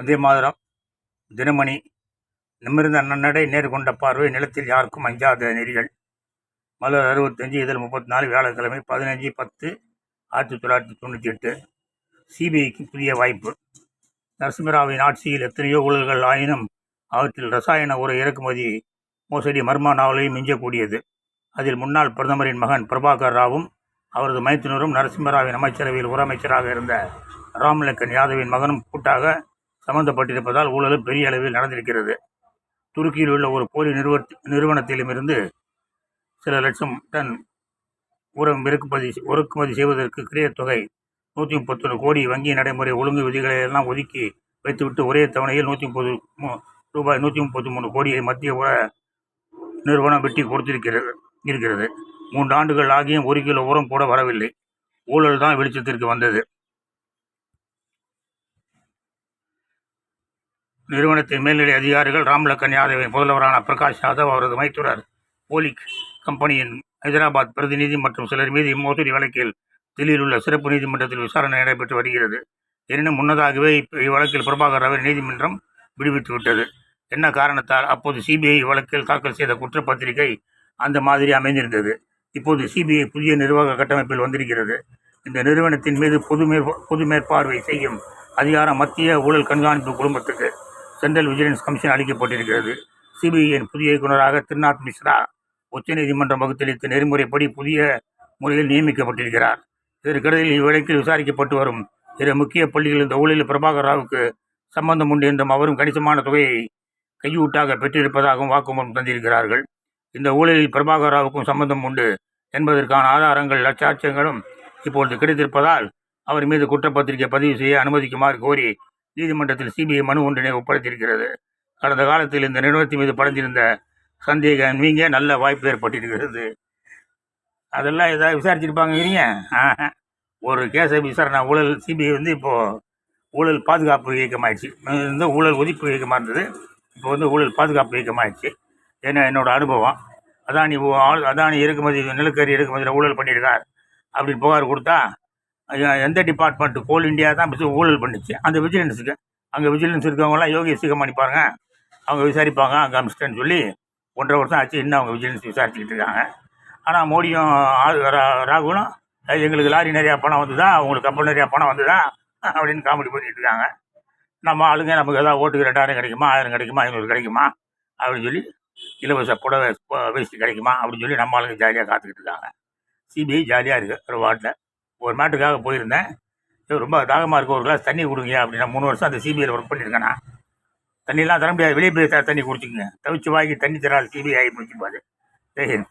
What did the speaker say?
வந்தே மாதரம். தினமணி. நிமிர்ந்த நன்னடை நேர்கொண்ட பார்வை நிலத்தில் யாருக்கும் அஞ்சாத நெறிகள். மலர் அறுபத்தஞ்சு இதில் முப்பத்தி நாலு வியாழக்கிழமை பதினஞ்சு பத்து ஆயிரத்தி தொள்ளாயிரத்தி தொண்ணூற்றி எட்டு சிபிஐக்கு புதிய வாய்ப்பு. நரசிம்மராவின் ஆட்சியில் எத்தனையோ ஊழல்கள் ஆயினும் அவற்றில் ரசாயன உர இறக்குமதி மோசடி மர்ம நாவலையும் மிஞ்சக்கூடியது. அதில் முன்னாள் பிரதமரின் மகன் பிரபாகர் ராவும் அவரது மைத்துனரும் நரசிம்மராவின் அமைச்சரவையில் உர அமைச்சராக இருந்த ராம்லக்கன் யாதவின் மகனும் கூட்டாக சம்பந்தப்பட்டிருப்பதால் ஊழல் பெரிய அளவில் நடந்திருக்கிறது. துருக்கியில் உள்ள ஒரு போலி நிறுவ நிறுவனத்திலுமிருந்து சில லட்சம் டன் உரம் இறக்குமதி இறக்குமதி செய்வதற்கு கிரிய தொகை நூற்றி முப்பத்தொன்று கோடி வங்கி நடைமுறை ஒழுங்கு விதிகளை எல்லாம் ஒதுக்கி வைத்துவிட்டு ஒரே தவணையில் நூற்றி முப்பது ரூபாய் நூற்றி முப்பத்தி மூணு கோடியை மத்திய உர நிறுவனம் வெட்டி கொடுத்திருக்கிறது இருக்கிறது. மூன்று ஆண்டுகள் ஆகியும் ஒரு கிலோ உரம் கூட வரவில்லை. ஊழல் தான் வெளிச்சத்திற்கு வந்தது. நிறுவனத்தின் மேல்நிலை அதிகாரிகள் ராம்லக்கன் யாதவின் முதல்வரான பிரகாஷ் யாதவ் அவரது மைத்துனர் போலிக் கம்பெனியின் ஹைதராபாத் பிரதிநிதி மற்றும் சிலர் மீது இம்மோசடி வழக்கில் தில்லியில் உள்ள சிறப்பு நீதிமன்றத்தில் விசாரணை நடைபெற்று வருகிறது. எனினும் முன்னதாகவே இப்ப இவ்வழக்கில் பிரபாகர் ராவை நீதிமன்றம் விடுவித்து விட்டது. என்ன காரணத்தால் அப்போது சிபிஐ வழக்கில் தாக்கல் செய்த குற்றப்பத்திரிகை அந்த மாதிரி அமைந்திருந்தது. இப்போது சிபிஐ புதிய நிர்வாக கட்டமைப்பில் வந்திருக்கிறது. இந்த நிறுவனத்தின் மீது பொது மேற் பொது மேற்பார்வை செய்யும் அதிகாரம் மத்திய ஊழல் கண்காணிப்பு குழுமத்துக்கு சென்ட்ரல் விஜிலன்ஸ் கமிஷன் அளிக்கப்பட்டிருக்கிறது சிபிஐயின் புதிய இயக்குநராக திருநாத் மிஸ்ரா உச்சநீதிமன்றம் வகுத்தளித்த நெறிமுறைப்படி புதிய முறையில் நியமிக்கப்பட்டிருக்கிறார். இதற்கிடையில் இவ்வழக்கில் விசாரிக்கப்பட்டு வரும் இரு முக்கிய பள்ளிகள் இந்த ஊழலில் பிரபாகர் ராவுக்கு சம்பந்தம் உண்டு என்றும் அவரும் கணிசமான தொகையை கையூட்டாக பெற்றிருப்பதாகவும் வாக்குமூலம் தந்திருக்கிறார்கள். இந்த ஊழலில் பிரபாகர் ராவுக்கும் சம்பந்தம் உண்டு என்பதற்கான ஆதாரங்கள் லட்சாட்சங்களும் இப்பொழுது கிடைத்திருப்பதால் அவர் மீது குற்றப்பத்திரிகை பதிவு செய்ய அனுமதிக்குமாறு கோரி நீதிமன்றத்தில் சிபிஐ மனு ஒன்றினை ஒப்படைத்திருக்கிறது. கடந்த காலத்தில் இந்த நிறுவனத்தின் மீது படைந்திருந்த சந்தேகம் நீங்க நல்ல வாய்ப்பு ஏற்பட்டிருக்கிறது. அதெல்லாம் ஏதாவது விசாரிச்சிருப்பாங்கிறீங்க ஆஹா. ஒரு கேஸை விசாரணை ஊழல் சிபிஐ வந்து இப்போது ஊழல் பாதுகாப்பு இயக்கமாயிடுச்சு. வந்து ஊழல் ஒதுப்பு இயக்கமாக இருந்தது. இப்போ வந்து ஊழல் பாதுகாப்பு இயக்கமாயிடுச்சு. ஏன்னா என்னோடய அனுபவம். அதானி ஆள் அதானி இறக்குமதி நிலக்கரி இறக்குமதியில் ஊழல் பண்ணியிருக்கார். அப்படின்னு புகார் கொடுத்தா எந்த டிபார்ட்மெண்ட் கோல் இந்தியா தான் ஊழல் பண்ணிச்சு. அந்த விஜிலன்ஸுக்கு அங்கே விஜிலன்ஸ் இருக்கவங்களாம் யோகி சிகமானி பாருங்க. அவங்க விசாரிப்பாங்க அங்கே அமிச்சிட்டேன்னு சொல்லி ஒன்றரை வருஷம் ஆச்சு இன்னும் அவங்க விஜிலன்ஸ் விசாரிச்சுக்கிட்டு இருக்காங்க. ஆனால் மோடியும் ரா- ராகுலும் எங்களுக்கு லாரி நிறையா பணம் வந்துதா? உங்களுக்கு கப்பல் நிறையா பணம் வந்துதா? அப்படின்னு காமெடி பண்ணிட்டு இருக்காங்க. நம்ம ஆளுங்க நமக்கு ஏதாவது ஓட்டுக்கு ரெண்டாயிரம் கிடைக்குமா ஆயிரம் கிடைக்குமா ஐநூறு கிடைக்குமா? அப்படின்னு சொல்லி இலவச புடவை ப- கிடைக்குமா? அப்படின்னு சொல்லி நம்ம ஆளுங்க ஜாலியாக காத்துக்கிட்டு இருக்காங்க. சிபிஐ ஜாலியாக இருக்குது ஒரு வார்டில். ஒரு மாட்டுக்காக போயிருந்தேன். ரொம்ப தாகமாக இருக்க ஒரு கிளாஸ் தண்ணி கொடுங்க அப்படின்னா மூணு வருஷம் அந்த சிபிஐயில் ஒர்க் பண்ணியிருக்கேன்? நான் தண்ணியெல்லாம் தர முடியாது. வெளியே போய் தண்ணி குடிச்சுக்குங்க. தவிச்சு வாங்கி தண்ணி தராது சிபிஐ ஆகி போச்சு பாரு ஜெய்ஹிந்த்